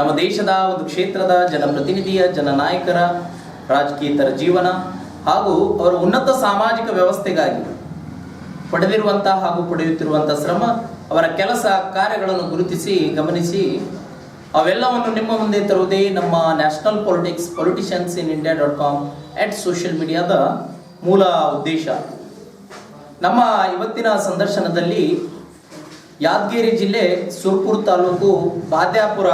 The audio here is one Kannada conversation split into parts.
ನಮ್ಮ ದೇಶದ ಒಂದು ಕ್ಷೇತ್ರದ ಜನಪ್ರತಿನಿಧಿಯ ಜನನಾಯಕರ ರಾಜಕೀಯತರ ಜೀವನ ಹಾಗೂ ಅವರ ಉನ್ನತ ಸಾಮಾಜಿಕ ವ್ಯವಸ್ಥೆಗಾಗಿ ಪಡೆದಿರುವಂತಹ ಹಾಗೂ ಪಡೆಯುತ್ತಿರುವಂತಹ ಶ್ರಮ, ಅವರ ಕೆಲಸ ಕಾರ್ಯಗಳನ್ನು ಗುರುತಿಸಿ, ಗಮನಿಸಿ ಅವೆಲ್ಲವನ್ನು ನಿಮ್ಮ ಮುಂದೆ ತರುವುದೇ ನಮ್ಮ national politics politicians in India dot com at social ಮೀಡಿಯಾದ ಮೂಲ ಉದ್ದೇಶ. ನಮ್ಮ ಇವತ್ತಿನ ಸಂದರ್ಶನದಲ್ಲಿ ಯಾದಗಿರಿ ಜಿಲ್ಲೆ ಸುರ್ಪುರ್ ತಾಲೂಕು ಬಾದ್ಯಾಪುರ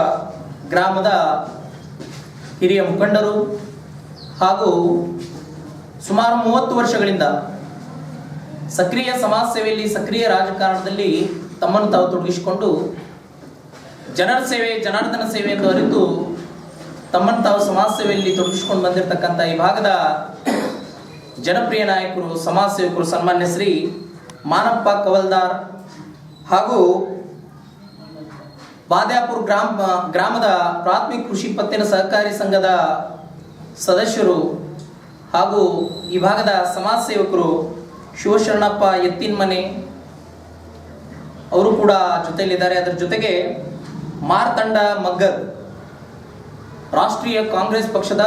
ಗ್ರಾಮದ ಹಿರಿಯ ಮುಖಂಡರು ಹಾಗೂ ಸುಮಾರು ಮೂವತ್ತು ವರ್ಷಗಳಿಂದ ಸಕ್ರಿಯ ಸಮಾಜ ಸೇವೆಯಲ್ಲಿ ಸಕ್ರಿಯ ರಾಜಕಾರಣದಲ್ಲಿ ತಮ್ಮನ್ನು ತಾವು ತೊಡಗಿಸಿಕೊಂಡು ಜನರ ಸೇವೆ, ಜನಾರ್ದನ ಸೇವೆ ಎಂದು ಅರಿತು ತಮ್ಮನ್ನು ತಾವು ಸಮಾಜ ಸೇವೆಯಲ್ಲಿ ತೊಡಗಿಸಿಕೊಂಡು ಬಂದಿರತಕ್ಕಂಥ ಈ ಭಾಗದ ಜನಪ್ರಿಯ ನಾಯಕರು, ಸಮಾಜ ಸೇವಕರು, ಸನ್ಮಾನ್ಯ ಶ್ರೀ ಮಾನಪ್ಪ ಕವಲ್ದಾರ್ ಹಾಗೂ ಬಾದ್ಯಾಪುರ ಗ್ರಾಮ, ಗ್ರಾಮದ ಪ್ರಾಥಮಿಕ ಕೃಷಿ ಪತ್ತಿನ ಸಹಕಾರಿ ಸಂಘದ ಸದಸ್ಯರು ಹಾಗೂ ಈ ಭಾಗದ ಸಮಾಜ ಸೇವಕರು ಶಿವಶರಣಪ್ಪ ಎತ್ತಿನ ಮನೆ ಅವರು ಕೂಡ ಜೊತೆಯಲ್ಲಿದ್ದಾರೆ. ಅದರ ಜೊತೆಗೆ ಮಾರ್ತಂಡ ಮಗ್ಗದ್ ರಾಷ್ಟ್ರೀಯ ಕಾಂಗ್ರೆಸ್ ಪಕ್ಷದ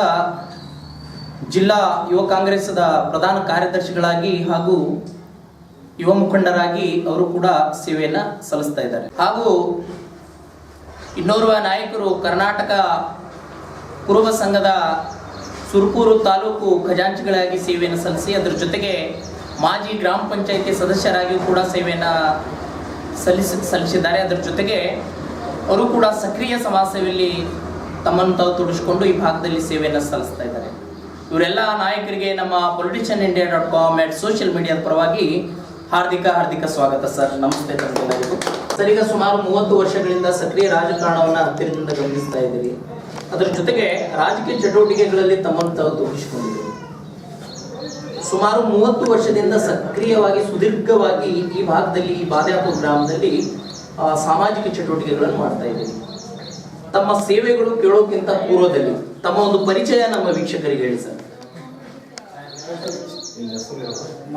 ಜಿಲ್ಲಾ ಯುವ ಕಾಂಗ್ರೆಸ್ದ ಪ್ರಧಾನ ಕಾರ್ಯದರ್ಶಿಗಳಾಗಿ ಹಾಗೂ ಯುವ ಮುಖಂಡರಾಗಿ ಅವರು ಕೂಡ ಸೇವೆಯನ್ನು ಸಲ್ಲಿಸ್ತಾ ಇದ್ದಾರೆ. ಹಾಗೂ ಇನ್ನೋರ್ವ ನಾಯಕರು ಕರ್ನಾಟಕ ಕುರುಬ ಸಂಘದ ಸುರ್ಕೂರು ತಾಲೂಕು ಖಜಾಂಚಿಗಳಾಗಿ ಸೇವೆಯನ್ನು ಸಲ್ಲಿಸಿ, ಅದರ ಜೊತೆಗೆ ಮಾಜಿ ಗ್ರಾಮ ಪಂಚಾಯಿತಿ ಸದಸ್ಯರಾಗಿಯೂ ಕೂಡ ಸೇವೆಯನ್ನು ಸಲ್ಲಿಸಿ, ಸಲ್ಲಿಸಿದ್ದಾರೆ. ಅದರ ಜೊತೆಗೆ ಅವರು ಕೂಡ ಸಕ್ರಿಯ ಸಮಾಜ ಸೇವೆಯಲ್ಲಿ ತಮ್ಮನ್ನು ತಾವು ತೊಡಗಿಸಿಕೊಂಡು ಈ ಭಾಗದಲ್ಲಿ ಸೇವೆಯನ್ನು ಸಲ್ಲಿಸ್ತಾ ಇದ್ದಾರೆ. ಇವರೆಲ್ಲ ನಾಯಕರಿಗೆ ನಮ್ಮ politician India dot com at social ಮೀಡಿಯಾದ ಪರವಾಗಿ ಹಾರ್ದಿಕ ಹಾರ್ದಿಕ ಸ್ವಾಗತ ಸರ್. ನಮಸ್ತೆ ತಮಗೆಲ್ಲರಿಗೂ ಸರ್ ಈಗ ಸುಮಾರು ಮೂವತ್ತು ವರ್ಷಗಳಿಂದ ಸಕ್ರಿಯ ರಾಜಕಾರಣವನ್ನು ಹತ್ತಿರದಿಂದ ಗಮನಿಸ್ತಾ ಇದ್ದೀರಿ. ಅದರ ಜೊತೆಗೆ ರಾಜಕೀಯ ಚಟುವಟಿಕೆಗಳಲ್ಲಿ ತಮ್ಮನ್ನು ತಾವು ಸುಮಾರು ಮೂವತ್ತು ವರ್ಷದಿಂದ ಸಕ್ರಿಯವಾಗಿ, ಸುದೀರ್ಘವಾಗಿ ಈ ಭಾಗದಲ್ಲಿ, ಈ ಬಾದ್ಯಾಪುರ ಗ್ರಾಮದಲ್ಲಿ ಸಾಮಾಜಿಕ ಚಟುವಟಿಕೆಗಳನ್ನು ಮಾಡ್ತಾ ಇದ್ದೀರಿ. ತಮ್ಮ ಸೇವೆಗಳು ಕೇಳೋಕ್ಕಿಂತ ಪೂರ್ವದಲ್ಲಿ, ತಮ್ಮ ಒಂದು ಪರಿಚಯ ನಮ್ಮ ವೀಕ್ಷಕರಿಗೆ ಹೇಳಿ ಸರ್.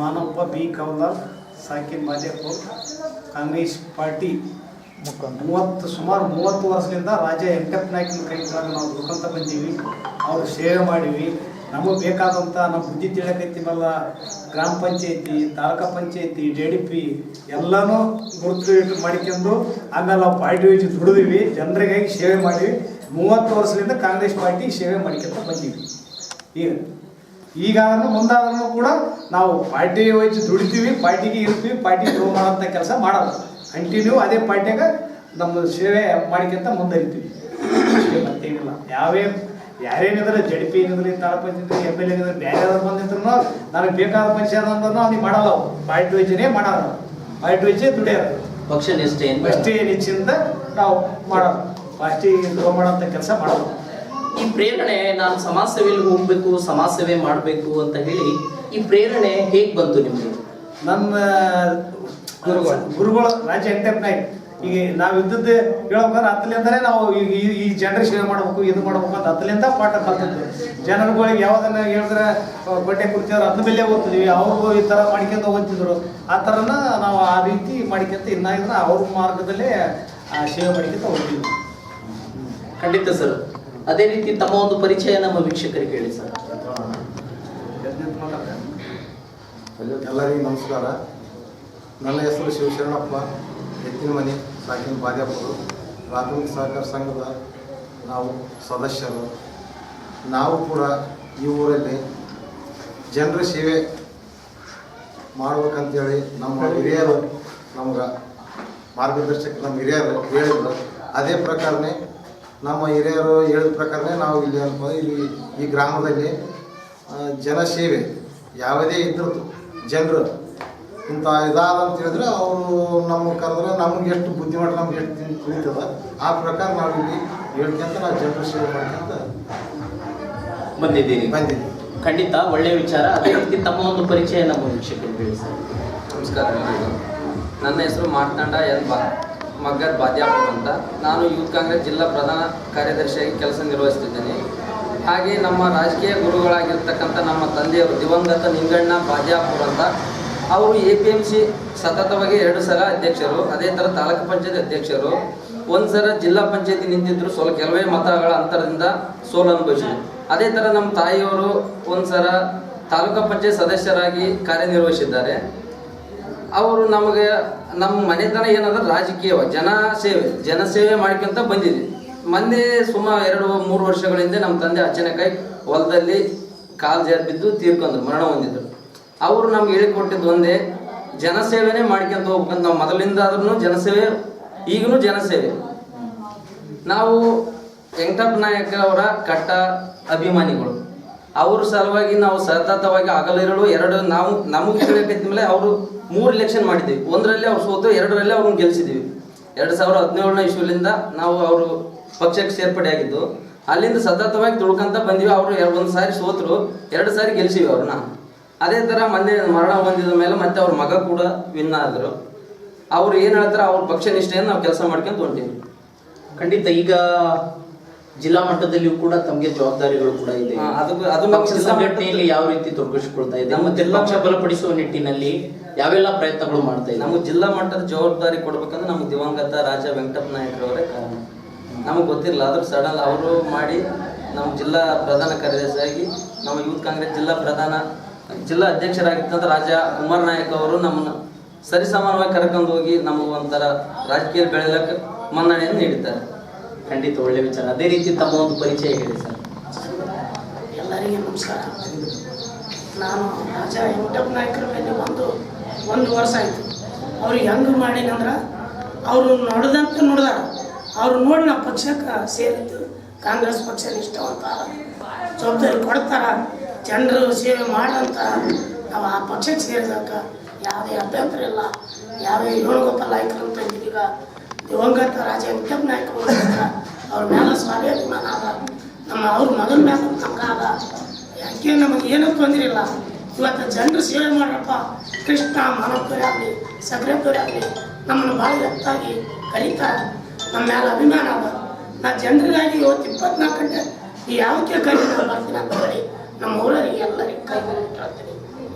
ಮಾನಪ್ಪ ಬಿ ಕವಲಾರ್ ಸಾಕಿನ್ ಮಾದೇಪುರ್ ಕಾಂಗ್ರೆಸ್ ಪಾರ್ಟಿ ಮೂವತ್ತು ಸುಮಾರು ಮೂವತ್ತು ವರ್ಷದಿಂದ ರಾಜ ವೆಂಕಟ ನಾಯ್ಕನ ಕೈ ಕೆಳಗೆ ನಾವು ದುಡ್ಕೊಂತ ಬಂದೀವಿ. ಅವ್ರು ಸೇವೆ ಮಾಡೀವಿ. ನಮಗೆ ಬೇಕಾದಂಥ ನಮ್ಮ ಬುದ್ಧಿ ತಿಳಕೈತಿವಲ್ಲ ಗ್ರಾಮ ಪಂಚಾಯತಿ ತಾಲೂಕಾ ಪಂಚಾಯತಿ ಡಿ ಡಿ ಪಿ ಎಲ್ಲನೂ ಗುರುತು ಇಟ್ಟು ಮಾಡ್ಕೊಂಡು ಆಮೇಲೆ ನಾವು ಪಾರ್ಟಿ ವೈಜ್ ದುಡಿದೀವಿ. ಜನರಿಗಾಗಿ ಸೇವೆ ಮಾಡೀವಿ. ಮೂವತ್ತು ವರ್ಷದಿಂದ ಕಾಂಗ್ರೆಸ್ ಪಾರ್ಟಿ ಸೇವೆ ಮಾಡ್ಕೊಂತ ಬಂದೀವಿ. ಈಗ ಈಗಾದ್ರೂ ಮುಂದಾದ್ರೂ ಕೂಡ ನಾವು ಪಾರ್ಟಿ ವೈಸ್ ದುಡಿತೀವಿ ಪಾರ್ಟಿಗೆ ಇರ್ತೀವಿ ಪಾರ್ಟಿ ಗ್ರೋ ಮಾಡೋಂಥ ಕೆಲಸ ಮಾಡಲ್ಲ. ಕಂಟಿನ್ಯೂ ಅದೇ ಪಾರ್ಟಿಯಾಗ ನಮ್ಮ ಸೇವೆ ಮಾಡ್ಕೊಂತ ಮುಂದರಿತೀವಿ ಮತ್ತೇನಿಲ್ಲ. ಯಾವೇ ಯಾರೇನಿದ್ರೆ ಜಡ್ ಪಿ ಏನಿದ್ರೆ ತಾಲೂಕು ಪಂಚಾಯತ್ ಎಂ ಎಲ್ ಎನಿದ್ರೆ ಏನಿದ್ರೆ ಬೇರೆ ಯಾರು ಬಂದಿದ್ರು ನನಗೆ ಬೇಕಾದ ಪಂಚಾಯತ್ ಅಂದ್ರೂ ಅವ್ನಿಗೆ ಮಾಡಲ್ಲ ಅವು ಪಾರ್ಟಿ ವೈಜನೇ ಮಾಡೋದು ಪಾರ್ಟಿ ವೈಜೇ ದುಡಿಯೋದು ಪಕ್ಷ ನಿಷ್ಠೆ ಅಷ್ಟೇ ನಿಶ್ಚಿಂದ ನಾವು ಮಾಡೋದು ಪಾರ್ಟಿ ಗ್ರೋ ಮಾಡೋಂಥ ಕೆಲಸ ಮಾಡೋದು ಈ ಪ್ರೇರಣೆ ನಾನು ಸಮಾಜ ಸೇವೆಯಲ್ಲಿ ಹೋಗ್ಬೇಕು ಸಮಾಜ ಸೇವೆ ಮಾಡಬೇಕು ಅಂತ ಹೇಳಿ ಈ ಪ್ರೇರಣೆ ಹೇಗೆ ಬಂತು ನಿಮಗೆ? ನಮ್ಮ ಗುರುಗಳು ಗುರುಗಳು ರಾಜ ವೆಂಕಟಪ್ಪ ನಾಯ್ಕ ಈಗ ನಾವು ಇದ್ದದ್ದು ಹೇಳ್ಬೇಕಂದ್ರೆ ಹತ್ತಲಿಂದನೇ ನಾವು ಈಗ ಈ- ಈ ಏನು ಸೇವೆ ಮಾಡ್ಬೇಕು ಇದು ಮಾಡ್ಬೇಕು ಅಂತ ಹತ್ತಲಿಂದ ಪಾಠ ಕಲ್ತದ್ದು ಜನರುಗಳಿಗೆ ಯಾವ್ದನ್ನ ಹೇಳಿದ್ರೆ ಬಟ್ಟೆ ಕುರ್ತಿದ್ರು ಅದ್ರ ಮೇಲೆ ಓದ್ತಿದ್ವಿ ಅವ್ರಿಗೂ ಈ ಥರ ಮಾಡ್ಕೊಂಡು ಓದ್ತಿದ್ರು ಆ ಥರನ ನಾವು ಆ ರೀತಿ ಮಾಡ್ಕೊಂತ ಇನ್ನಾಗಿದ್ರೆ ಅವ್ರ ಮಾರ್ಗದಲ್ಲೇ ಆ ಸೇವೆ ಮಾಡ್ಕೊಂತ ಹೋಗ್ತೀವಿ ಖಂಡಿತ ಸರ್. ಅದೇ ರೀತಿ ತಮ್ಮ ಒಂದು ಪರಿಚಯ ನಮ್ಮ ವೀಕ್ಷಕರಿಗೆ ಹೇಳಿ ಸರ್. ಎಲ್ಲರಿಗೂ ನಮಸ್ಕಾರ. ನನ್ನ ಹೆಸರು ಶಿವಶರಣಪ್ಪ. ಎತ್ತಿನ ಮನೆ ಸಾಕಿನ ಬಾದ್ಯಾಪುರ ಪ್ರಾಥಮಿಕ ಸಹಕಾರ ಸಂಘದ ನಾವು ಸದಸ್ಯರು. ನಾವು ಕೂಡ ಈ ಊರಲ್ಲಿ ಜನರ ಸೇವೆ ಮಾಡ್ಬೇಕಂತೇಳಿ ನಮ್ಮ ಹಿರಿಯರು ನಮ್ಗೆ ಮಾರ್ಗದರ್ಶಕ ನಮ್ಮ ಹಿರಿಯರು ಹೇಳಿದ್ರು. ಅದೇ ಪ್ರಕಾರನೇ ನಮ್ಮ ಹಿರಿಯರು ಹೇಳಿದ ಪ್ರಕಾರನೇ ನಾವು ಇಲ್ಲಿ ಅನ್ಬೋದು ಇಲ್ಲಿ ಈ ಗ್ರಾಮದಲ್ಲಿ ಜನ ಜನಸೇವೆ ಯಾವುದೇ ಇದ್ರದ್ದು ಜನರು ಇಂಥ ಇದಾದ ಅಂತ ಹೇಳಿದ್ರೆ ಅವರು ನಮ್ಮ ಕರೆದ್ರೆ ನಮ್ಗೆ ಎಷ್ಟು ಬುದ್ಧಿಮಟ್ಟ ನಮ್ಗೆ ಎಷ್ಟು ತಿಳ್- ತಿಳಿತದ ಆ ಪ್ರಕಾರ ನಾವು ಇಲ್ಲಿ ಹೇಳ್ಕೊಂತ ನಾವು ಜನರ ಸೇವೆ ಮಾಡ್ಕೊಂತ ಬಂದಿದ್ದೀನಿ ಬಂದಿದ್ದೀನಿ ಖಂಡಿತ ಒಳ್ಳೆಯ ವಿಚಾರ. ಅದೇ ರೀತಿ ತಮ್ಮ ಒಂದು ಪರಿಚಯ ನಮ್ಮ ವೀಕ್ಷಕರಿಗೆ ಹೇಳಿ ಸರ್. ನಮಸ್ಕಾರ ನನ್ನ ಹೆಸರು ಮಾರ್ತಾಂಡ ಎನ್ ಬಾ ಮಗ್ಗರ್ ಬಾದ್ಯಾಪುರ್ ಅಂತ. ನಾನು ಯೂತ್ ಕಾಂಗ್ರೆಸ್ ಜಿಲ್ಲಾ ಪ್ರಧಾನ ಕಾರ್ಯದರ್ಶಿಯಾಗಿ ಕೆಲಸ ನಿರ್ವಹಿಸ್ತಿದ್ದೇನೆ. ಹಾಗೆ ನಮ್ಮ ರಾಜಕೀಯ ಗುರುಗಳಾಗಿರ್ತಕ್ಕಂಥ ನಮ್ಮ ತಂದೆಯವರು ದಿವಂಗತ ನಿಂಗಣ್ಣ ಬಾದ್ಯಾಪುರ್ ಅಂತ, ಅವರು ಎ ಪಿ ಎಂ ಸಿ ಸತತವಾಗಿ ಎರಡು ಸಲ ಅಧ್ಯಕ್ಷರು, ಅದೇ ಥರ ತಾಲೂಕು ಪಂಚಾಯತ್ ಅಧ್ಯಕ್ಷರು. ಒಂದು ಸಲ ಜಿಲ್ಲಾ ಪಂಚಾಯತಿ ನಿಂತಿದ್ರು ಸ್ವಲ್ಪ ಕೆಲವೇ ಮತಗಳ ಅಂತರದಿಂದ ಸೋಲು ಅನುಭವಿಸಿದ್ರು. ಅದೇ ಥರ ನಮ್ಮ ತಾಯಿಯವರು ಒಂದು ಸಲ ತಾಲೂಕು ಪಂಚಾಯತ್ ಸದಸ್ಯರಾಗಿ ಕಾರ್ಯನಿರ್ವಹಿಸಿದ್ದಾರೆ. ಅವರು ನಮಗೆ ನಮ್ಮ ಮನೆತನ ಏನಂದ್ರೆ ರಾಜಕೀಯವ, ಜನ ಸೇವೆ ಜನಸೇವೆ ಮಾಡ್ಕೊಂತ ಬಂದಿದ್ವಿ. ಮೊನ್ನೆ ಸುಮಾರು ಎರಡು, ಮೂರು ವರ್ಷಗಳ ಹಿಂದೆ ನಮ್ಮ ತಂದೆ ಅಚಾನಕ್ಕಾಗಿ ಹೊಲದಲ್ಲಿ ಕಾಲು ಜಾರಿ ಬಿದ್ದು ತೀರ್ಕೊಂಡ್ರು, ಮರಣ ಹೊಂದಿದ್ರು. ಅವರು ನಮ್ಗೆ ಹೇಳಿಕೊಟ್ಟಿದ್ದು ಒಂದೇ ಜನಸೇವೆನೇ ಮಾಡ್ಕೊಂತ ಹೋಗ್ಬೇಕಂತ ನಾವು ಮೊದಲಿಂದ ಆದ್ರೂ ಜನಸೇವೆ ಈಗಲೂ ಜನಸೇವೆ ನಾವು ವೆಂಕಟಪ್ಪ ನಾಯಕ ಅವರ ಕಟ್ಟ ಅಭಿಮಾನಿಗಳು. ಅವ್ರ ಸಲುವಾಗಿ ನಾವು ಸತತವಾಗಿ ಆಗಲಿರಲು ಎರಡು, ನಾವು, ನಮಗೆ ತಿಳಿಯಕೈತ ಮೇಲೆ ಅವರು ಮೂರು ಇಲೆಕ್ಷನ್ ಮಾಡಿದ್ದೀವಿ ಒಂದರಲ್ಲಿ ಅವ್ರು ಸೋತು ಎರಡರಲ್ಲಿ ಅವ್ರನ್ನ ಗೆಲ್ಸಿದ್ದೀವಿ ಎರಡು ಸಾವಿರ ಹದಿನೇಳನೇ ಇಶ್ಯೂಲಿಂದ ನಾವು ಅವರು ಪಕ್ಷಕ್ಕೆ ಸೇರ್ಪಡೆ ಆಗಿದ್ದು ಅಲ್ಲಿಂದ ಸತತವಾಗಿ ದುಡ್ಕೊಂತ ಬಂದಿವಿ. ಅವರು ಒಂದು ಸಾರಿ ಸೋತರು ಎರಡು ಸಾರಿ ಗೆಲ್ಸಿವಿ ಅವ್ರನ್ನ. ಅದೇ ಥರ ಮೊನ್ನೆ ಮರಣ ಬಂದಿದ ಮೇಲೆ ಮತ್ತೆ ಅವ್ರ ಮಗ ಕೂಡ ವಿನ್ ಆದರು. ಅವ್ರು ಏನು ಹೇಳ್ತಾರೆ ಅವ್ರ ಪಕ್ಷ ನಿಷ್ಠೆಯನ್ನು ನಾವು ಕೆಲಸ ಮಾಡ್ಕೊಂಡು ಹೊಂಟೀವಿ. ಖಂಡಿತ ಈಗ ಜಿಲ್ಲಾ ಮಟ್ಟದಲ್ಲಿಯೂ ಕೂಡ ತಮಗೆ ಜವಾಬ್ದಾರಿಗಳು ಕೂಡ ಇದೆ. ಅದು ಅದು ಸಂಘಟನೆಯಲ್ಲಿ ಯಾವ ರೀತಿ ತೊಡಗಿಸಿಕೊಳ್ತಾ ಇದೆ? ನಮ್ಮ ಪಕ್ಷ ಬಲಪಡಿಸುವ ನಿಟ್ಟಿನಲ್ಲಿ ಯಾವೆಲ್ಲ ಪ್ರಯತ್ನಗಳು ಮಾಡ್ತಾ ಇದ್ದೀವಿ ನಮಗೆ ಜಿಲ್ಲಾ ಮಟ್ಟದ ಜವಾಬ್ದಾರಿ ಕೊಡ್ಬೇಕಂದ್ರೆ ನಮ್ಗೆ ದಿವಂಗತ ರಾಜ ವೆಂಕಟಪ್ಪ ನಾಯಕರವರೇ ಕಾರಣ. ನಮಗೆ ಗೊತ್ತಿರಲಿಲ್ಲ ಆದರೂ ಸಡನ್ ಅವರು ಮಾಡಿ ನಮ್ಮ ಜಿಲ್ಲಾ ಪ್ರಧಾನ ಕಾರ್ಯದರ್ಶಿಯಾಗಿ ನಮ್ಮ ಯೂತ್ ಕಾಂಗ್ರೆಸ್ ಜಿಲ್ಲಾ ಪ್ರಧಾನ ಜಿಲ್ಲಾ ಅಧ್ಯಕ್ಷರಾಗಿದ್ದಂಥ ರಾಜ ಕುಮಾರ್ ನಾಯಕ್ ಅವರು ನಮ್ಮನ್ನು ಸರಿಸಮಾನವಾಗಿ ಕರ್ಕೊಂಡು ಹೋಗಿ ನಮಗೆ ಒಂಥರ ರಾಜಕೀಯ ಬೆಳೆಯಲಕ್ಕ ಮನ್ನಣೆಯನ್ನು ನೀಡಿದ್ದಾರೆ. ಖಂಡಿತ ಒಳ್ಳೆ ವಿಚಾರ. ಅದೇ ರೀತಿ ತಮ್ಮ ಒಂದು ಪರಿಚಯ ಹೇಳಿ ಸರ್. ಎಲ್ಲರಿಗೆ ನಮಸ್ಕಾರ. ನಾನು ರಾಜ ವೆಂಕಟಪ್ಪ ನಾಯಕರ ಮೇಲೆ ಒಂದು ಒಂದು ವರ್ಷ ಆಯಿತು. ಅವ್ರು ಹೆಂಗೆ ಮಾಡಿನಂದ್ರೆ ಅವರು ನೋಡ್ದಂತ ನೋಡ್ದಾರ. ಅವ್ರು ನೋಡಿ ನಮ್ಮ ಪಕ್ಷಕ್ಕೆ ಸೇರಿದ್ದು ಕಾಂಗ್ರೆಸ್ ಪಕ್ಷ ಇಷ್ಟವಂತ ಜವಾಬ್ದಾರಿ ಕೊಡ್ತಾರ. ಜನರು ಸೇವೆ ಮಾಡಂತ. ನಾವು ಆ ಪಕ್ಷಕ್ಕೆ ಸೇರಿದಾಗ ಯಾವುದೇ ಅಭ್ಯಂತರ ಇಲ್ಲ. ಯಾವುದೇ ಏಳುಗೊಪ್ಪ ನಾಯಕರು ಅಂತ ಈಗ. ದಿವಂಗತ ರಾಜ ವೆಂಕಟಪ್ಪ ನಾಯಕರು ಅವ್ರ ಮೇಲೆ ಸ್ವಾಭಿಮಾನ ಅದ. ನಮ್ಮ ಅವ್ರ ಮಗನ ಮೇಲೆ ನಮ್ಗೆ ಅದ. ಯಾಕೆ ನಮಗೆ ಏನೂ ತೊಂದರೆ ಇಲ್ಲ. ಇವತ್ತು ಜನರು ಸೇವೆ ಮಾಡ್ರಪ್ಪ. ಕೃಷ್ಣ ಮಾನವದವರೇ ಆಗಲಿ ಸಕ್ರೆದವರೇ ಆಗಲಿ ನಮ್ಮನ್ನು ಭಾಳ ಎತ್ತಾಗಿ ಕರೀತಾರೆ ನಮ್ಮ ಮೇಲೆ ಅಭಿಮಾನ ಅದ. ನಾ ಜನರಿಗಾಗಿ ಇವತ್ತು ಇಪ್ಪತ್ನಾಲ್ಕು ಗಂಟೆ ಯಾವಕ್ಕೆ ಕೈ ಮುಗ್ದು ಬರ್ತೀನಿ ಅಂತ ಹೇಳಿ ನಮ್ಮ ಊರರಿಗೆ ಎಲ್ಲರಿಗೆ ಕೈ ಹೇಳ್ತೀನಿ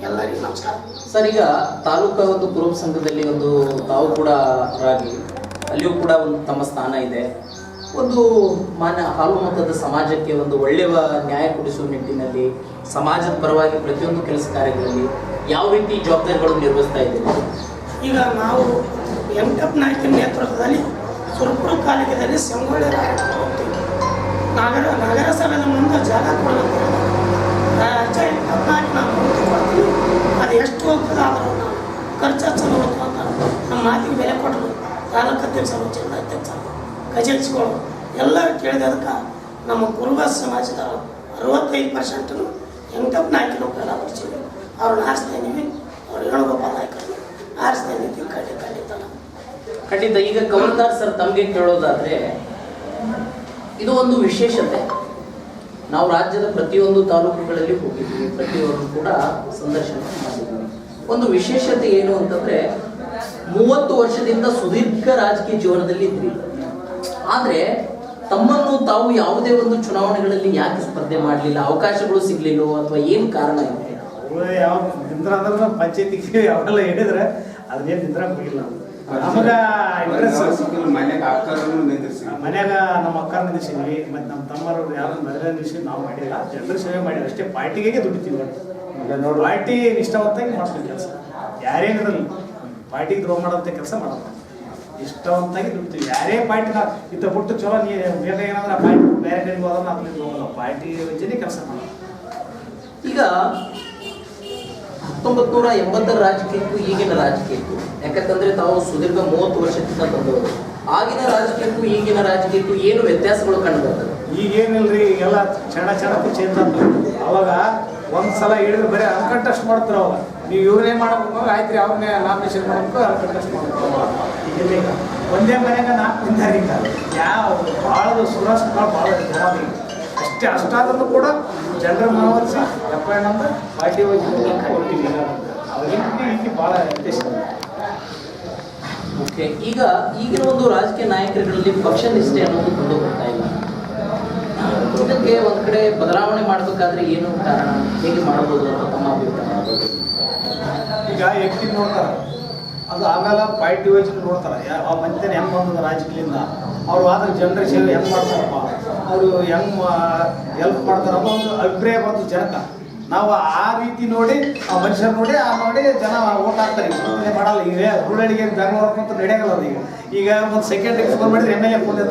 ಎಲ್ಲರಿಗೂ ನಮಸ್ಕಾರ. ಸರ್, ಈಗ ತಾಲೂಕಾ ಒಂದು ಕುರುಬ ಸಂಘದಲ್ಲಿ ಒಂದು ತಾವು ಕೂಡ ಅಲ್ಲಿಯೂ ಕೂಡ ಒಂದು ತಮ್ಮ ಸ್ಥಾನ ಇದೆ. ಒಂದು ಮಾನ್ಯ ಹಾಲು ಮತದ ಸಮಾಜಕ್ಕೆ ಒಂದು ಒಳ್ಳೆಯ ನ್ಯಾಯ ಕೊಡಿಸುವ ನಿಟ್ಟಿನಲ್ಲಿ, ಸಮಾಜದ ಪರವಾಗಿ ಪ್ರತಿಯೊಂದು ಕೆಲಸ ಕಾರ್ಯಗಳಲ್ಲಿ ಯಾವ ರೀತಿ ಜವಾಬ್ದಾರಿಗಳು ನಿರ್ವಹಿಸ್ತಾ ಇದ್ದೀವಿ ಈಗ ನಾವು ವೆಂಕಟಪ್ಪ ನಾಯಕನ ನೇತೃತ್ವದಲ್ಲಿ ಸುರಪುರ ಕಾಲೇಜಲ್ಲಿ ಸಂಗೊಳ್ಳಿ ಹೋಗ್ತೀವಿ ನಗರ ಮುಂದೆ ಜಾಗ ಕೊಡಬೇಕು. ನಾಯಕ ಅದು ಎಷ್ಟು ಹೋಗ್ತದೆ ಆದರೂ ನಾವು ಖರ್ಚು ಹಚ್ಚಲು ಅಂತ ನಮ್ಮ ಮಾತಿಗೆ ಬೆಲೆ ಕೊಟ್ಟರು ತಾಲೂಕು ಅಧ್ಯಕ್ಷರು ಅಧ್ಯಕ್ಷರು. ಖಜಾಂಚಿಗಳು ಎಲ್ಲರೂ ಕೇಳಿದದಕ್ಕೆ ನಮ್ಮ ಕುರುಬ ಸಮಾಜದ ಅರವತ್ತೈದು ಪರ್ಸೆಂಟು ಹೆಂಗಪ್ಪ ನಾಯಕನ ಬೆಲ ಬರ್ತೀವಿ ಅವ್ರನ್ನ ಆರಿಸ್ತಾ ಇದ್ದೀವಿ. ಅವ್ರು ವೇಣುಗೋಪಾಲ್ ನಾಯಕರನ್ನು ಆರಿಸ್ತಾ ಇದ್ದೀವಿ. ಖಂಡಿತ ಖಂಡಿತ ಈಗ ಕಮಲ್ದಾರ್ ಸರ್ ತಮಗೆ ಕೇಳೋದಾದರೆ ಇದು ಒಂದು ವಿಶೇಷತೆ. ನಾವು ರಾಜ್ಯದ ಪ್ರತಿಯೊಂದು ತಾಲೂಕುಗಳಲ್ಲಿ ಹೋಗಿದ್ದೀವಿ ಪ್ರತಿಯೊಂದು ಕೂಡ ಸಂದರ್ಶನ ಮಾಡಿದ್ದೀವಿ ಒಂದು ವಿಶೇಷತೆ ಏನು ಅಂತಂದ್ರೆ ಮೂವತ್ತು ವರ್ಷದಿಂದ ಸುದೀರ್ಘ ರಾಜಕೀಯ ಜೀವನದಲ್ಲಿ ಇದ್ರಿ. ಆದ್ರೆ ತಮ್ಮನ್ನು ತಾವು ಯಾವುದೇ ಒಂದು ಚುನಾವಣೆಗಳಲ್ಲಿ ಯಾಕೆ ಸ್ಪರ್ಧೆ ಮಾಡಲಿಲ್ಲ ಅವಕಾಶಗಳು ಸಿಗ್ಲಿಲ್ಲೋ ಅಥವಾ ಏನು ಕಾರಣ ಇದೆ? ಯಾವ ಪಂಚಾಯತಿಗೆ ಹೇಳಿದ್ರೆ ಹೋಗಿಲ್ಲ ನಮಗ ಮನ್ಯಾಗ ನಮ್ಮ ಅಕ್ಕ ನಿಲ್ಲಿಸಿದ್ವಿ ಮತ್ತು ನಮ್ಮ ತಮ್ಮರು ಯಾರು ಮದುವೆ ನಿಲ್ಲಿಸಿ ನಾವು ಮಾಡಿಲ್ಲ. ಜನರ ಸೇವೆ ಮಾಡಿಲ್ಲ. ಅಷ್ಟೇ ಪಾರ್ಟಿಗೆ ದುಡಿತೀವಿ ನೋಡಿ. ಪಾರ್ಟಿ ನಿಷ್ಠಾವಂತಾಗಿ ಮಾಡ್ತೀವಿ ಕೆಲಸ? ಯಾರೇನಿರಲಿ ಪಾರ್ಟಿಗೆ ದ್ರೋಹ ಮಾಡೋಂಥ ಕೆಲಸ ಮಾಡಲ್ಲ ಇಷ್ಟವಂತಾಗಿ ದುಡ್ತೀವಿ ಯಾರೇ ಪಾಯಿಂಟ್ ಇತ್ತ ಬಿಟ್ಟು ಚಲೋ ನೀ ಬೇಗ ಏನಂದ್ರೆ ಪಾರ್ಟಿ ಬೇರೆ ಕಡೆಗೆ ಹೋದ್ರೆ ಅದ್ರಲ್ಲಿ ಹೋಗಲ್ಲ. ಪಾರ್ಟಿ ವಜ್ಜನೆ ಕೆಲಸ ಮಾಡಲ್ಲ ಈಗ ಹತ್ತೊಂಬತ್ತು ನೂರ ಎಂಬತ್ತರ ರಾಜಕೀಯಕ್ಕೂ ಈಗಿನ ರಾಜಕೀಯಕ್ಕೂ ಯಾಕಂತಂದ್ರೆ ತಾವು ಸುದೀರ್ಘ ಮೂವತ್ತು ವರ್ಷದಿಂದ ಬಂದವರು. ಆಗಿನ ರಾಜಕೀಯಕ್ಕೂ ಈಗಿನ ರಾಜಕೀಯಕ್ಕೂ ಏನು ವ್ಯತ್ಯಾಸಗಳು ಕಂಡು ಬರ್ತದೆ ಈಗೇನಿಲ್ರಿ ಎಲ್ಲ ಚಣ ಚಣಕ್ಕೂ ಚೇಂಜ್ ಆಗ್ತದೆ ಅವಾಗ ಒಂದ್ಸಲ ಹೇಳಿದ್ರೆ ಬರೀ ಅನ್ಕಂಟೆಸ್ಟ್ ಮಾಡ್ತಾರೆ ಅವಾಗ ನೀವು ಇವ್ರನ್ನೇ ಮಾಡ್ಬೇಕು ಆಯ್ತು ರೀ ಅವ್ರನ್ನೇ ನಾಮಿನೇಷನ್ ಮಾಡ್ಬೇಕು ಅನ್ಕಂಟೆಸ್ಟ್ ಮಾಡ್ಬೇಕು. ಒಂದೇ ಮನೆಯಾಗ ನಾಲ್ಕು ಈಗ ಯಾವ ಭಾಳ ಸುರಾಸ ಭಾಳ ಜನ ಅಷ್ಟೇ ಅಷ್ಟಾದ್ರೂ ಕೂಡ ಜನರ ಮನವರಿಸಿ ಎಪ್ಪ ಪಾರ್ಟಿ ಹೋಗಿ ಅವ್ರಿಗೆ ಈಗ ಭಾಳ ವ್ಯತ್ಯಾಸ. ಓಕೆ ಈಗ ಈಗಿನ ಒಂದು ರಾಜಕೀಯ ನಾಯಕರುಗಳಲ್ಲಿ ಪಕ್ಷ ನಿಷ್ಠೆ ಅನ್ನೋದು ಕಂಡು ಬರ್ತಾ ಇಲ್ಲ. ಇದಕ್ಕೆ ಒಂದ್ ಕಡೆ ಬದಲಾವಣೆ ಮಾಡಬೇಕಾದ್ರೆ ಏನು ಕಾರಣ? ಹೇಗೆ ಮಾಡಬಹುದು ಅಂತ ತಮ್ಮ ಅಭಿಪ್ರಾಯ? ಈಗ ವ್ಯಕ್ತಿ ನೋಡ್ತಾರೆ. ಅದು ಆಮೇಲೆ ಪಾರ್ಟಿ ವೈಸ್ ನೋಡ್ತಾರೆ. ಆ ಮಂಚನ ಹೆಂಗ್ ಬಂದದ ರಾಜಕೀಯದಿಂದ? ಅವ್ರು ಆದ್ರೆ ಜನರ ಸೇವೆ ಮಾಡ್ತಾರಪ್ಪ? ಅವರು ಹೆಂಗ್ ಹೆಲ್ಪ್ ಮಾಡ್ತಾರಪ್ಪ ಒಂದು ಅಭಿಪ್ರಾಯ ಬಂತು ಜನಕ. ನಾವು ಆ ರೀತಿ ನೋಡಿ, ಆ ಮನುಷ್ಯರು ನೋಡಿ, ಆ ನೋಡಿ ಜನ ಓಟ್ ಹಾಕ್ತಾರೆ. ಮಾಡಲ್ಲ? ಈಗ ಹುರುಳಿಗೆ ಬೆಂಗಳೂರು ಅಂತ ನಡೆಯಲ್ಲ ಈಗ ಈಗ ಒಂದು ಸೆಕೆಂಡ್ ಎಕ್ಸ್ಪೋರ್ ಮಾಡಿದ್ರೆ ಎಂ ಎಲ್ ಮುಂದೆ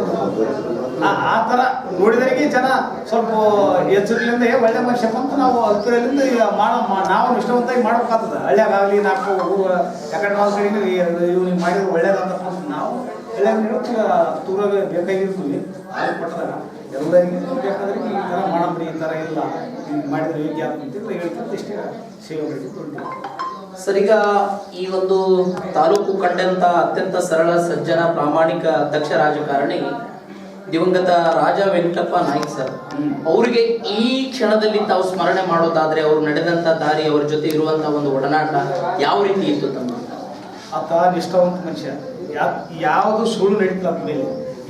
ಆ- ತರ ಥರ ನೋಡಿದವರಿಗೆ ಜನ ಸ್ವಲ್ಪ ಎಚ್ಚರಿಕೆಯಿಂದ ಏ, ಒಳ್ಳೆ ಮನುಷ್ಯ ಬಂತು ನಾವು ಹತ್ತಿರಲಿಂದ ಮಾಡ, ಮಾ- ನಾವು ಇಷ್ಟವಂತಾಗಿ ಮಾಡ್ಬೇಕಾಗ್ತದೆ. ಹಳ್ಳಿಯಾಗಲಿ ನಾಲ್ಕು ಯಾಕಂದ್ರೆ ನಾವು ಇವ್ರು ನೀವು ಮಾಡಿದ್ರೆ ಒಳ್ಳೇದಂತ ಅಂತ ನಾವು ಹಳ್ಳಿಯಾಗ ತೂರ ಬೇಕಾಗಿರ್ತೀವಿ ಆಗ ಕೊಟ್ಟದಾಗ ಎಲ್ಲರಿಗೆ ಬೇಕಾದ್ರೆ ಈ ಥರ ಮಾಡಮ್ರಿ ಈ ಥರ ಇಲ್ಲ. ಮಾಡಿದ್ರೆ ಯೋಗ್ಯ ಅಂತ ಹೇಳ್ತಂತ ಇಷ್ಟೇ ಸೇವೆ ಮಾಡಿದ್ದು ಸರ್ ಈಗ ಈ ಒಂದು ತಾಲೂಕು ಕಂಡಂತ ಅತ್ಯಂತ ಸರಳ, ಸಜ್ಜನ, ಪ್ರಾಮಾಣಿಕ ದಕ್ಷ ರಾಜಕಾರಣಿ ದಿವಂಗತ ರಾಜ ವೆಂಕಟಪ್ಪ ನಾಯ್ಕ್ ಸರ್. ಅವರಿಗೆ ಈ ಕ್ಷಣದಲ್ಲಿ ತಾವು ಸ್ಮರಣೆ ಮಾಡೋದಾದ್ರೆ ಅವರು ನಡೆದಂತ ದಾರಿ, ಅವ್ರ ಜೊತೆ ಇರುವಂತ ಒಂದು ಒಡನಾಟ ಯಾವ ರೀತಿ ಇತ್ತು ತಮ್ಮ? ಆತ ನಿಷ್ಠಾವಂತ ಮನುಷ್ಯ. ಯಾವುದು ಸುಳ್ಳು ನಡೀತು ಆತ ಮೇಲೆ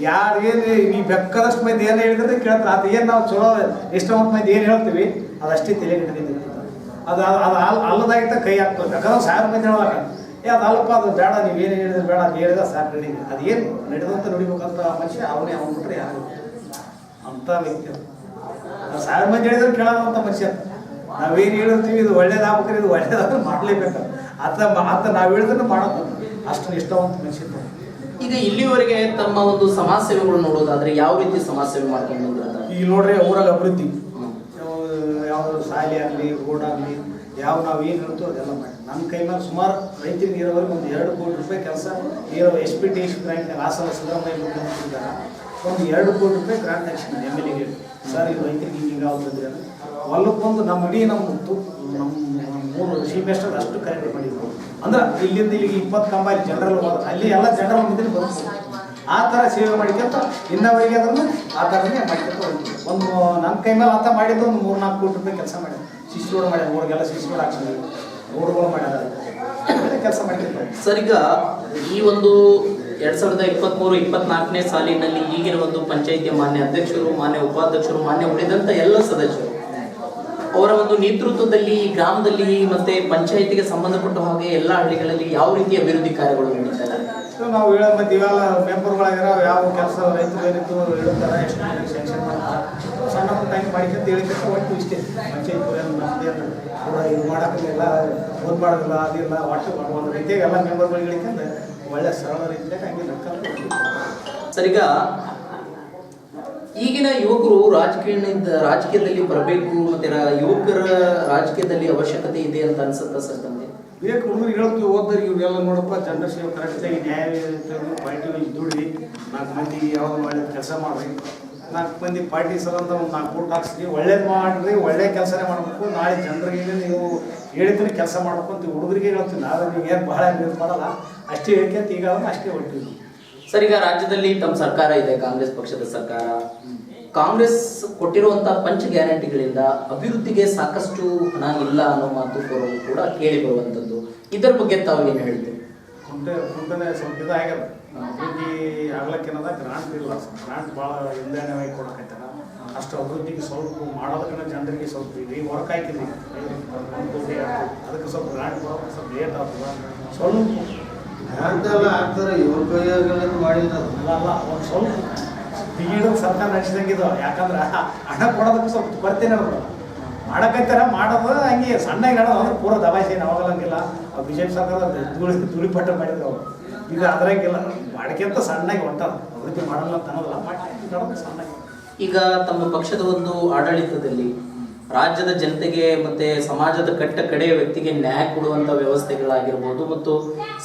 ಯಾರೇನು ಈ ಬೆಕ್ಕದಷ್ಟು ಮಂದಿ ಏನು ಹೇಳಿದ್ರೆ ಕೇಳ್ತಾರೆ. ಅದು ಏನು ನಾವು ಚಲೋ ನಿಷ್ಠವಂತ ಮಂದಿ ಏನು ಹೇಳ್ತೀವಿ ಅದಷ್ಟೇ ತಲೆ ಹಿಡಿದಿರ್ತದೆ ಅದು ಅದು ಅದು ಅಲ್ ಅಲ್ಲದಾಗಿದ್ದ ಕೈ ಹಾಕ್ಬೇಕು. ಯಾಕಂದ್ರೆ ಸಾವಿರ ಮಂದಿ ಹೇಳುವಾಗ ಏ ಅದು ಅಲ್ಲಪ್ಪ ಅದು ಬೇಡ ನೀವು ಏನು ಹೇಳಿದ್ರೆ ಬೇಡ ಅದು ಹೇಳಿದ ಸಾಕು ನಡೀಲಿ. ಅದೇನು ನಡೆದಂತ ನಡಿಬೇಕಂತ ಮನುಷ್ಯ ಅವನೇ ಅವನು ಬಿಟ್ರೆ ಯಾರು ಅಂತ ವ್ಯಕ್ತಿ ಅದು. ಸಾವಿರ ಮಂದಿ ಹೇಳಿದ್ರೆ ಕೇಳೋದಂತ ಮನುಷ್ಯ. ನಾವೇನು ಹೇಳಿರ್ತೀವಿ ಇದು ಒಳ್ಳೇದಾಗ್ಬೇಕ್ರಿ ಇದು ಒಳ್ಳೇದಾದ್ರೆ ಮಾಡಲೇಬೇಕು. ಆತ ಆತ ನಾವು ಹೇಳಿದ್ರೆ ಮಾಡೋದು ಅಷ್ಟು ಇಷ್ಟವಂತ ಮನುಷ್ಯ. ಈಗ ಇಲ್ಲಿವರೆಗೆ ತಮ್ಮ ಒಂದು ಸಮಾಜ ಸೇವೆಗಳು ನೋಡೋದಾದ್ರೆ ಯಾವ ರೀತಿ ಸಮಾಜ ಸೇವೆ ಮಾಡ್ಕೊಂಡು ಈಗ ನೋಡ್ರಿ ಊರಲ್ಲಿ ಅಭಿವೃದ್ಧಿ. ಯಾವುದು ಶಾಲೆ ಆಗಲಿ, ರೋಡ್ ಆಗಲಿ, ಯಾವ ನಾವು ಏನು ಹೇಳ್ತೀವೋ ಅದೆಲ್ಲ ಮಾಡಿ. ನಮ್ಮ ಕೈ ಮೇಲೆ ಸುಮಾರು ರೈತರಿಗೆ ನೀರಾವರಿ ಒಂದು ಎರಡು ಕೋಟಿ ರೂಪಾಯಿ ಕೆಲಸ ನೀರಾವರಿ S P T S Hassan Siddaramaiah ಮುಖ್ಯಮಂತ್ರಿದ್ದಾರೆ ಒಂದು ಎರಡು ಕೋಟಿ ರೂಪಾಯಿ ಗ್ರಾಂಟ್ ಆಕ್ಷನ್ ಎಂ ಎಲ್ ಎಗೆ ಸರ್ ಇದು ರೈತರಿಗೆ ಹಿಂಗೆ ಹಿಂಗೆ ಹೊಲಕ್ಕೊಂದು ನಮ್ಮ ಇಡೀ ನಮ್ಮ ನಮ್ಮ ಮೂರು ಸೀಮೆಸ್ಟರ್ ಅಷ್ಟು ಕರೆಕ್ಟ್ ಮಾಡಿದ್ರು ಅಂದ್ರೆ ಇಲ್ಲಿಂದ ಇಲ್ಲಿಗೆ ಇಪ್ಪತ್ತು ಕಂಬ ಜನರಲ್ ಹೋದ್ರೆ ಅಲ್ಲಿ ಎಲ್ಲ ಜನರಲ್ ಮುಂದೆ ಬರ್ತದೆ ಆ ಥರ ಸೇವೆ ಮಾಡಿಕೊಂತ ಇನ್ನವರಿಗೆ ಅದನ್ನು ಆ ಥರನೇ ಮಾಡ್ಕೊಂತ ಒಂದು ನನ್ನ ಕೈ ಮೇಲೆ ಆತ ಮಾಡಿದ್ದು ಒಂದು ಮೂರು ನಾಲ್ಕು ಕೋಟಿ ರೂಪಾಯಿ ಕೆಲಸ ಮಾಡ್ಯಾರ ಶಿಶುಗಳು ಮಾಡ್ಯಾರ, ಊರಿಗೆಲ್ಲ ಶಿಶುಗಳು ರೋಡ್ ಊರುಗಳು ಮಾಡ್ಯಾರ. ಕೆಲಸ ಮಾಡ್ಕೊಂತ ಸರ್, ಈಗ ಈ ಒಂದು ಎರಡ್ ಸಾವಿರದ ಇಪ್ಪತ್ಮೂರು, ಇಪ್ಪತ್ನಾಲ್ಕನೇ ಸಾಲಿನಲ್ಲಿ ಈಗಿನ ಒಂದು ಪಂಚಾಯಿತಿ ಮಾನ್ಯ ಅಧ್ಯಕ್ಷರು, ಮಾನ್ಯ ಉಪಾಧ್ಯಕ್ಷರು, ಮಾನ್ಯ ಉಳಿದಂತ ಎಲ್ಲ ಸದಸ್ಯರು ಅವರ ಒಂದು ನೇತೃತ್ವದಲ್ಲಿ ಗ್ರಾಮದಲ್ಲಿ ಮತ್ತೆ ಪಂಚಾಯಿತಿಗೆ ಸಂಬಂಧಪಟ್ಟ ಹಾಗೆ ಎಲ್ಲ ಹಳ್ಳಿಗಳಲ್ಲಿ ಯಾವ ರೀತಿ ಅಭಿವೃದ್ಧಿ ಕಾರ್ಯಗಳು ನಡೀತಾರೆ ನಾವು ಹೇಳೋ ಮತ್ತೆ ಇವೆಲ್ಲ ಮೆಂಬರ್ಗಳಾಗಿರೋ ಯಾವ ಕೆಲಸ ರೈತರು ಏನಿತ್ತು ಹೇಳುತ್ತಾರೆ ಎಷ್ಟು ಸ್ಯಾಂಕ್ಷನ್ ಮಾಡ್ತಾರೆ. ಸಣ್ಣ ಪುಟ್ಟ ಹಂಗೆ ಹೇಳಿದ್ರೆ ಹೇಳಿಕೊಂತ ಒಟ್ಟು ಇಷ್ಟೇ. ಪಂಚಾಯತ್ ಇದು ಮಾಡೋಕ್ಕಿಲ್ಲ ಓದ್ ಮಾಡೋದಿಲ್ಲ ಅದಿಲ್ಲ ವಾಟ್ಸಪ್ ಒಂದು ರೀತಿಯಾಗಿ ಎಲ್ಲ ಮೆಂಬರ್ಗಳು ಹೇಳಿಕೊಂಡು ಒಳ್ಳೆ ಸರಳ ರೀತಿಯಾಗಿ ಹಂಗೆ ನಡ್ಕೊಂಡು ಸರ್ ಈಗ ಈಗಿನ ಯುವಕರು ರಾಜಕೀಯದಿಂದ, ರಾಜಕೀಯದಲ್ಲಿ ಬರಬೇಕು ಮತ್ತೆ ಯುವಕರ ರಾಜಕೀಯದಲ್ಲಿ ಅವಶ್ಯಕತೆ ಇದೆ ಅಂತ ಅನ್ಸುತ್ತಾ ಸರ್ ತಮಗೆ? ಬೇಕು ಹುಡುಗರು ಹೇಳ್ತೀವಿ ಓದ್ದವ್ರಿಗೆ ಇವೆಲ್ಲ ನೋಡಪ್ಪ ಜನರ ಕರೆಕ್ಟ್ ಕರೆಕ್ಟಾಗಿ ನ್ಯಾಯ ಪಾರ್ಟಿ ಒಳಗೆ ದುಡ್ರಿ ನಾಲ್ಕು ಮಂದಿ ಯಾವ್ದು ಮಾಡಿ ಕೆಲಸ ಮಾಡ್ರಿ, ನಾಲ್ಕು ಮಂದಿ ಪಾರ್ಟಿ ಸಲ ಅಂತ ಒಂದು ನಾಲ್ಕು ಕೋಟಿ ಹಾಕ್ಸ್ರಿ, ಒಳ್ಳೇದು ಮಾಡ್ರಿ, ಒಳ್ಳೆ ಕೆಲಸನೇ ಮಾಡಬೇಕು, ನಾಳೆ ಜನರಿಗೆ ನೀವು ಹೇಳಿದ್ರೆ ಕೆಲಸ ಮಾಡ್ಬೇಕು ಅಂತ ಹುಡುಗರಿಗೆ ಹೇಳ್ತೀವಿ ನಾವು ಏನು ಬಹಳ ಮಾಡಲ್ಲ, ಅಷ್ಟೇ ಹೇಳ್ಕೊಂತ, ಈಗ ಅಷ್ಟೇ ಹೊಟ್ಟಿವಿ ಸರ್, ಈಗ ರಾಜ್ಯದಲ್ಲಿ ತಮ್ಮ ಸರ್ಕಾರ ಇದೆ, ಕಾಂಗ್ರೆಸ್ ಪಕ್ಷದ ಸರ್ಕಾರ. ಕಾಂಗ್ರೆಸ್ ಕೊಟ್ಟಿರುವಂತಹ ಪಂಚ ಗ್ಯಾರಂಟಿಗಳಿಂದ ಅಭಿವೃದ್ಧಿಗೆ ಸಾಕಷ್ಟು ಹಣ ಇಲ್ಲ ಅನ್ನೋ ಮಾತು ಕೂಡ- ಕೇಳಿ ಬರುವಂತದ್ದು. ಇದರ ಬಗ್ಗೆ ತಾವು ಏನು ಹೇಳ್ತೀವಿ ಅಭಿವೃದ್ಧಿ ಆಗ್ಲಕ್ಕೇನದ ಗ್ರಾಂಟ್ ಇಲ್ಲ. ಗ್ರಾಂಟ್ ಭಾಳ ಹಿಂದೆನೇ ಕೊಡಕತ್ತಾರ ಅಷ್ಟು ಅಭಿವೃದ್ಧಿಗೆ ಸ್ವಲ್ಪ ಮಾಡೋದಕ್ಕಿಂತ ಜನರಿಗೆ ಸ್ವಲ್ಪ ಈಗ ವರ್ಕ್ ಹಾಕಿದ್ರಿ ಒಂದು ಕೋಟಿ ಆಯ್ತು. ಅದಕ್ಕೆ ಸ್ವಲ್ಪ ಗ್ರಾಂಟ್ ಕೊಡೋಕೆ ಸ್ವಲ್ಪ ಲೇಟ್ ಆಗ್ತದೆ. ಸ್ವಲ್ಪ ಅಂತೆಲ್ಲ ಆಗ್ತಾರೆ ಇವ್ರ ಕೈಯಾಗಲ್ಲ ಮಾಡಿಲ್ಲ ಅಲ್ಲ ಅಲ್ಲ ಒಂದು ಸ್ವಲ್ಪ ಬಿಗಿಡು ಸರ್ಕಾರ ನಡೆಸಿದಂಗಿದು ಯಾಕಂದ್ರೆ ಹಣ ಕೊಡೋದಕ್ಕೆ ಸ್ವಲ್ಪ ಬರ್ತೇನೆ ಅವರು ಮಾಡಕೈತಾರ ಮಾಡೋದು ಹಂಗೆ ಸಣ್ಣಗೆ ನಡೆದ ಅಂದ್ರೆ ಪೂರ ದಬಾಯಿಸಿ ಅವಾಗಲಂಗಿಲ್ಲ ಆ ಬಿ ಜೆ ಪಿ ಸರ್ಕಾರ ಧೂಳಿ ಧೂಳಿಪಟ್ಟ ಮಾಡಿದ್ರು. ಅವರು ಈಗ ಅದ್ರಾಗಿಲ್ಲ ಮಾಡ್ಕೊಂತ ಸಣ್ಣಗೆ ಹೊಂಟಾರ ಅಭಿವೃದ್ಧಿ ಮಾಡಲ್ಲ ಅಂತ ಅನ್ನೋದಲ್ಲ ಮಾಡಿ ಸಣ್ಣಗೆ. ಈಗ ತಮ್ಮ ಪಕ್ಷದ ಒಂದು ಆಡಳಿತದಲ್ಲಿ ರಾಜ್ಯದ ಜನತೆಗೆ ಮತ್ತೆ ಸಮಾಜದ ಕಟ್ಟ ಕಡೆಯ ವ್ಯಕ್ತಿಗೆ ನ್ಯಾಯ ಕೊಡುವಂತ ವ್ಯವಸ್ಥೆಗಳಾಗಿರ್ಬೋದು ಮತ್ತು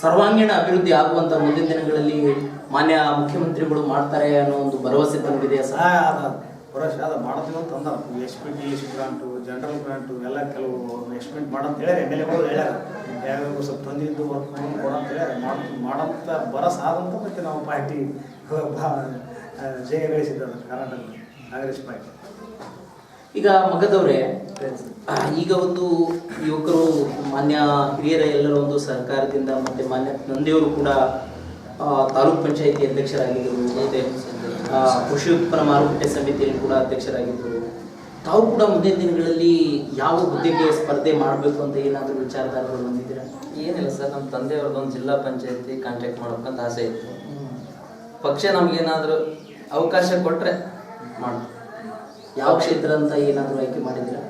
ಸರ್ವಾಂಗೀಣ ಅಭಿವೃದ್ಧಿ ಆಗುವಂತ ಮುಂದಿನ ದಿನಗಳಲ್ಲಿ ಮಾನ್ಯ ಮುಖ್ಯಮಂತ್ರಿಗಳು ಮಾಡ್ತಾರೆ ಅನ್ನೋ ಒಂದು ಭರವಸೆ ತಂದಿದೆ ಸಹ ವರ್ಷ ಅದ ಮಾಡ್ತೀವಿ ಅಂತ ಅಂದ ಎಸ್ ಗ್ರಾಂಟು ಜನರಲ್ ಗ್ರಾಂಟು, ಎಲ್ಲ ಕೆಲವು ಎಕ್ಸ್ಪೆಂಟ್ ಮಾಡಂತ ಹೇಳ್ಯಾರ. ಎಂ ಎಲ್ ಎಗಳು ಹೇಳ್ಯಾರ. ಯಾವ್ಯಾವ ಸ್ವಲ್ಪ ತಂದಿದ್ದು ವರ್ಕ್ ಕೊಡಂತ ಹೇಳ್ಯಾರ. ಮಾಡ್, ಮಾಡಂತ ಬರಸ್ ಆದಂತ ಮತ್ತೆ ನಾವು ಪಾರ್ಟಿ ಜಯ ಗಳಿಸಿದ್ದಾರೆ ಕರ್ನಾಟಕ ಕಾಂಗ್ರೆಸ್ ಪಾರ್ಟಿ. ಈಗ ಮಗದವ್ರೆ ಈಗ ಒಂದು ಯುವಕರು ಮಾನ್ಯ ಹಿರಿಯರ ಎಲ್ಲರ ಒಂದು ಸರ್ಕಾರದಿಂದ ಮತ್ತೆ ಮಾನ್ಯ ತಂದೆಯವರು ಕೂಡ ತಾಲೂಕ್ ಪಂಚಾಯತಿ ಅಧ್ಯಕ್ಷರಾಗಿದ್ದರು. ಮತ್ತೆ ಕೃಷಿ ಉತ್ಪನ್ನ ಮಾರುಕಟ್ಟೆ ಸಮಿತಿಯಲ್ಲಿ ಕೂಡ ಅಧ್ಯಕ್ಷರಾಗಿದ್ದರು. ತಾವು ಕೂಡ ಮುಂದಿನ ದಿನಗಳಲ್ಲಿ ಯಾವ ಹುದ್ದೆಗೆ ಸ್ಪರ್ಧೆ ಮಾಡಬೇಕು ಅಂತ ಏನಾದರೂ ವಿಚಾರಧಾರೆಗಳು ಬಂದಿದ್ದೀರಾ? ಏನಿಲ್ಲ ಸರ್ ನಮ್ಮ ತಂದೆಯವ್ರದ್ದೊಂದು ಜಿಲ್ಲಾ ಪಂಚಾಯತಿ ಕಾಂಟ್ಯಾಕ್ಟ್ ಮಾಡ್ಬೇಕಂತ ಆಸೆ ಇತ್ತು. ಪಕ್ಷ ನಮಗೇನಾದರೂ ಅವಕಾಶ ಕೊಟ್ಟರೆ ಮಾಡು ಯಾವ ಕ್ಷೇತ್ರ ಅಂತ ಏನಾದರೂ ಆಯ್ಕೆ ಮಾಡಿದ್ರೆ?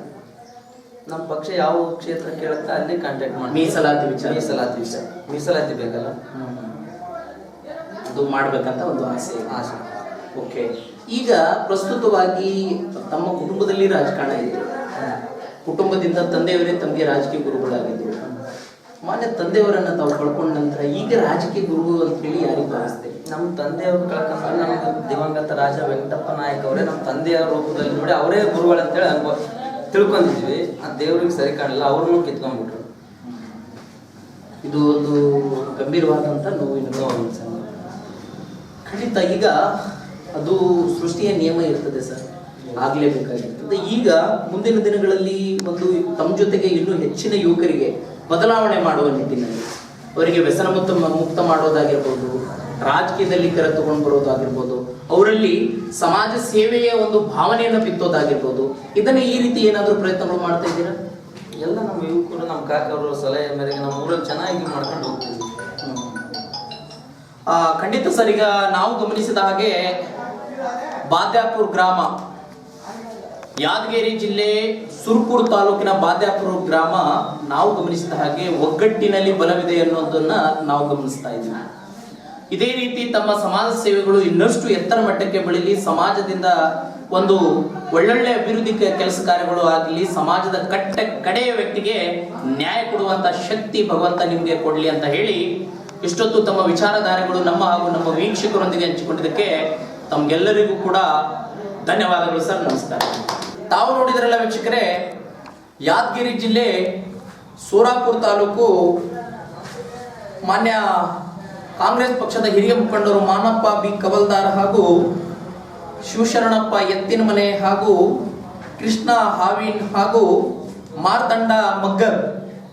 ನಮ್ಮ ಪಕ್ಷ ಯಾವ ಕ್ಷೇತ್ರ ಕೇಳುತ್ತಾ ಅಲ್ಲೇ ಕಾಂಟ್ಯಾಕ್ಟ್ ಮಾಡಿ ಮೀಸಲಾತಿ ವಿಚಾರ. ಮೀಸಲಾತಿ ವಿಚಾರ. ಮೀಸಲಾತಿ ಬೇಕಲ್ಲ? ಅದು ಮಾಡ್ಬೇಕಂತ ಒಂದು ಆಸೆ. ಆಸೆ. ಓಕೆ. ಈಗ ಪ್ರಸ್ತುತವಾಗಿ ತಮ್ಮ ಕುಟುಂಬದಲ್ಲಿ ರಾಜಕಾರಣ ಇದೆ. ಕುಟುಂಬದಿಂದ ತಂದೆಯವರೇ ತಮಗೆ ರಾಜಕೀಯ ಗುರುಗಳಾಗಿದ್ದರು ಮಾನ್ಯ ತಂದೆಯವರನ್ನ ತಾವು ಕಳ್ಕೊಂಡ ನಂತರ ಈಗ ರಾಜಕೀಯ ಗುರು ಅಂತ ಹೇಳಿ ಯಾರಿಗೆ ಭಾವಿಸ್ತೇವೆ ನಮ್ಮ ತಂದೆಯವರು ಕಳ್ಕೊಂಡ್ರೆ ನಮ್ಮ ದಿವಂಗತ ರಾಜ ವೆಂಕಟಪ್ಪ ನಾಯಕ್ ಅವರೇ ನಮ್ಮ ತಂದೆಯ ರೂಪದಲ್ಲಿ ನೋಡಿ ಅವರೇ ಗುರುಗಳು ಅಂತೇಳಿ ಅನ್ಕೋ ತಿಳ್ಕೊಂಡಿದ್ವಿ. ಆ ದೇವ್ರಿಗೆ ಸರಿ ಕಾಣಲ್ಲ ಅವ್ರನ್ನು ಕಿತ್ಕೊಂಡ್ಬಿಟ್ರು. ಇದು ಒಂದು ಗಂಭೀರವಾದಂಥ ನೋವಿನ ಖಂಡಿತ ಈಗ ಅದು ಸೃಷ್ಟಿಯ ನಿಯಮ ಇರ್ತದೆ ಸರ್. ಆಗ್ಲೇಬೇಕಾಗಿರ್ತದೆ. ಈಗ ಮುಂದಿನ ದಿನಗಳಲ್ಲಿ ಒಂದು ತಮ್ಮ ಜೊತೆಗೆ ಇನ್ನೂ ಹೆಚ್ಚಿನ ಯುವಕರಿಗೆ ಬದಲಾವಣೆ ಮಾಡುವ ನಿಟ್ಟಿನಲ್ಲಿ ಅವರಿಗೆ ವ್ಯಸನ ಮುಕ್ತ ಮುಕ್ತ ಮಾಡೋದಾಗಿರ್ಬೋದು ರಾಜಕೀಯದಲ್ಲಿ ಕರೆತುಕೊಂಡು ಬರೋದಾಗಿರ್ಬೋದು ಅವರಲ್ಲಿ ಸಮಾಜ ಸೇವೆಯ ಒಂದು ಭಾವನೆಯನ್ನು ಬಿತ್ತೋದಾಗಿರ್ಬೋದು ಇದನ್ನ ಈ ರೀತಿ ಏನಾದರೂ ಪ್ರಯತ್ನಗಳು ಮಾಡ್ತಾ ಇದ್ದೀರಾ? ಎಲ್ಲ ನಮ್ಮ ಯುವಕರು ನಮ್ಮ ಕಾಕವರು ಸಲಹೆ ಮೇರೆಗೆ ನಮ್ಮ ಊರಲ್ಲಿ ಚೆನ್ನಾಗಿ ಮಾಡ್ಕೊಂಡು ಹೋಗ್ತೀವಿ ಖಂಡಿತ ಸರ್ ಈಗ ನಾವು ಗಮನಿಸಿದ ಹಾಗೆ ಬಾದ್ಯಾಪುರ್ ಗ್ರಾಮ ಯಾದಗಿರಿ ಜಿಲ್ಲೆ ಸುರ್ಪುರ್ ತಾಲೂಕಿನ ಬಾದ್ಯಾಪುರ ಗ್ರಾಮ ನಾವು ಗಮನಿಸಿದ ಹಾಗೆ ಒಗ್ಗಟ್ಟಿನಲ್ಲಿ ಬಲವಿದೆ ಅನ್ನೋದನ್ನ ನಾವು ಗಮನಿಸ್ತಾ ಇದ್ದೀವಿ. ಇದೇ ರೀತಿ ತಮ್ಮ ಸಮಾಜ ಸೇವೆಗಳು ಇನ್ನಷ್ಟು ಎತ್ತರ ಮಟ್ಟಕ್ಕೆ ಬೆಳೀಲಿ, ಸಮಾಜದಿಂದ ಒಂದು ಒಳ್ಳೊಳ್ಳೆ ಅಭಿವೃದ್ಧಿ ಕೆಲಸ ಕಾರ್ಯಗಳು ಆಗಲಿ, ಸಮಾಜದ ಕಟ್ಟ ಕಡೆಯ ವ್ಯಕ್ತಿಗೆ ನ್ಯಾಯ ಕೊಡುವಂತ ಶಕ್ತಿ ಭಗವಂತ ನಿಮಗೆ ಕೊಡಲಿ ಅಂತ ಹೇಳಿ ಇಷ್ಟೊತ್ತು ತಮ್ಮ ವಿಚಾರಧಾರೆಗಳು ನಮ್ಮ ಹಾಗೂ ನಮ್ಮ ವೀಕ್ಷಕರೊಂದಿಗೆ ಹಂಚಿಕೊಂಡಿದ್ದಕ್ಕೆ ತಮ್ಗೆಲ್ಲರಿಗೂ ಕೂಡ ಧನ್ಯವಾದಗಳು ಸರ್. ನಮಸ್ಕಾರ. ತಾವು ನೋಡಿದ್ರಲ್ಲ ವೀಕ್ಷಕರೇ, ಯಾದಗಿರಿ ಜಿಲ್ಲೆ ಸೋರಾಪುರ ತಾಲೂಕು ಮಾನ್ಯ ಕಾಂಗ್ರೆಸ್ ಪಕ್ಷದ ಹಿರಿಯ ಮುಖಂಡರು ಮಾನಪ್ಪ ಬಿ ಕವಲ್ದಾರ್ ಹಾಗೂ ಶಿವಶರಣಪ್ಪ ಎತ್ತಿನಮನೆ ಹಾಗೂ ಕೃಷ್ಣ ಹಾವಿನ್ ಹಾಗೂ ಮಾರ್ದಂಡ ಮಗ್ಗರ್,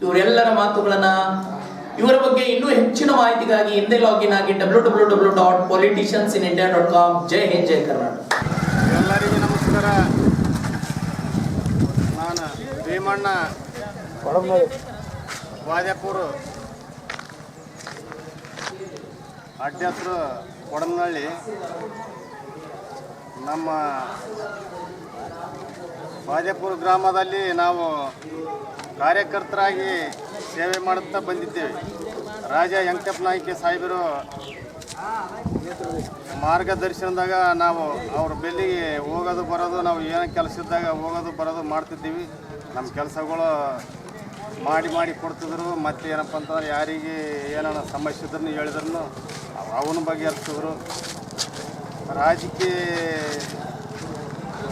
ಇವರೆಲ್ಲರ ಮಾತುಗಳನ್ನ ಇವರ ಬಗ್ಗೆ ಇನ್ನೂ ಹೆಚ್ಚಿನ ಮಾಹಿತಿಗಾಗಿ ಹಿಂದೆ ಲಾಗಿನ್ ಆಗಿ W W W dot politicians in India dot com Jai Hind, Jai Karnataka. ಎಲ್ಲರಿಗೂ ನಮಸ್ಕಾರ. ಭೀಮಣ್ಣ ವಾದ್ಯಾಪುರ ಅಡ್ಡಹತ್ರ ಕೊಡಮನಹಳ್ಳಿ ನಮ್ಮ ವಾದ್ಯಾಪುರ ಗ್ರಾಮದಲ್ಲಿ ನಾವು ಕಾರ್ಯಕರ್ತರಾಗಿ ಸೇವೆ ಮಾಡುತ್ತಾ ಬಂದಿದ್ದೇವೆ. ರಾಜ ವೆಂಕಟಪ್ಪ ನಾಯ್ಕೆ ಸಾಹೇಬರು ಮಾರ್ಗದರ್ಶನದಾಗ ನಾವು ಅವ್ರ ಬೆಲ್ಲಿಗೆ ಹೋಗೋದು ಬರೋದು, ನಾವು ಏನೋ ಕೆಲಸ ಇದ್ದಾಗ ಹೋಗೋದು ಬರೋದು ಮಾಡ್ತಿದ್ದೀವಿ. ನಮ್ಮ ಕೆಲಸಗಳು ಮಾಡಿ ಮಾಡಿ ಕೊಡ್ತಿದ್ರು, ಮತ್ತೆ ಏನಪ್ಪ ಅಂತಂದ್ರೆ ಯಾರಿಗೆ ಏನಾರ ಸಮಸ್ಯೆ ಇದ್ರೂ ಹೇಳಿದ್ರು ಅವನ ಬಗ್ಗೆ ಹರಿಸಿದ್ರು ರಾಜಕೀಯ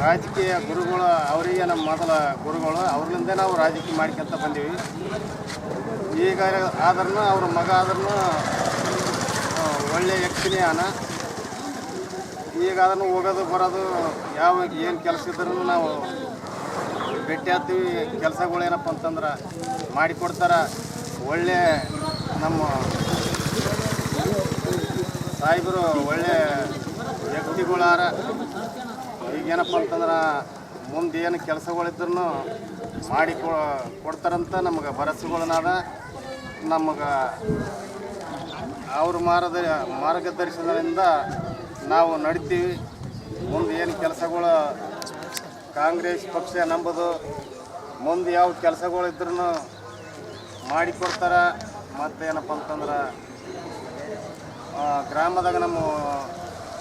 ರಾಜಕೀಯ ಗುರುಗಳು ಅವರಿಗೆ ನಮ್ಮ ಮೊದಲ ಗುರುಗಳು ಅವ್ರಿಂದ ನಾವು ರಾಜಕೀಯ ಮಾಡ್ಕೊಂತ ಬಂದೀವಿ. ಈಗ ಆದ್ರೂ ಅವ್ರ ಮಗ ಆದ್ರೂ ಒಳ್ಳೆಯ ವ್ಯಕ್ತಿನೇ ಆನ. ಈಗ ಅದನ್ನು ಹೋಗೋದು ಬರೋದು ಯಾವ, ಏನು ಕೆಲಸ ಇದ್ರೂ ನಾವು ಭೇಟಿ ಆಗ್ತೀವಿ. ಕೆಲಸಗಳು ಏನಪ್ಪ ಅಂತಂದ್ರೆ ಮಾಡಿಕೊಡ್ತಾರೆ ಒಳ್ಳೆ ನಮ್ಮ ಸಾಹೇಬರು ಒಳ್ಳೆ ವ್ಯಕ್ತಿಗಳಾರ. ಈಗೇನಪ್ಪ ಅಂತಂದ್ರೆ ಮುಂದೆ ಏನು ಕೆಲಸಗಳಿದ್ರು ಮಾಡಿ ಕೊಡ್ತಾರಂತ ನಮಗೆ ಭರವಸೆಗಳನ್ನಾದ ನಮಗೆ ಅವ್ರ ಮಾರದ, ಮಾರ್ಗದರ್ಶನದಿಂದ ನಾವು ನಡಿತೀವಿ. ಮುಂದೆ ಏನು ಕೆಲಸಗಳು ಕಾಂಗ್ರೆಸ್ ಪಕ್ಷ ನಂಬೋದು ಮುಂದೆ ಯಾವ ಕೆಲಸಗಳಿದ್ರೂ ಮಾಡಿಕೊಡ್ತಾರೆ ಮತ್ತು ಏನಪ್ಪ ಅಂತಂದ್ರೆ ಗ್ರಾಮದಾಗ ನಮ್ಮ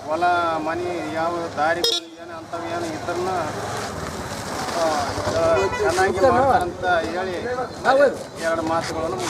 ಹೊಲ, ಮನೆ ಯಾವ ದಾರಿಗಳು ಏನು ಅಂಥವು ಏನು ಇದ್ರೂ ಚೆನ್ನಾಗಿ ಮಾಡ್ತಾರಂತ ಹೇಳಿ ಎರಡು ಮಾತುಗಳನ್ನು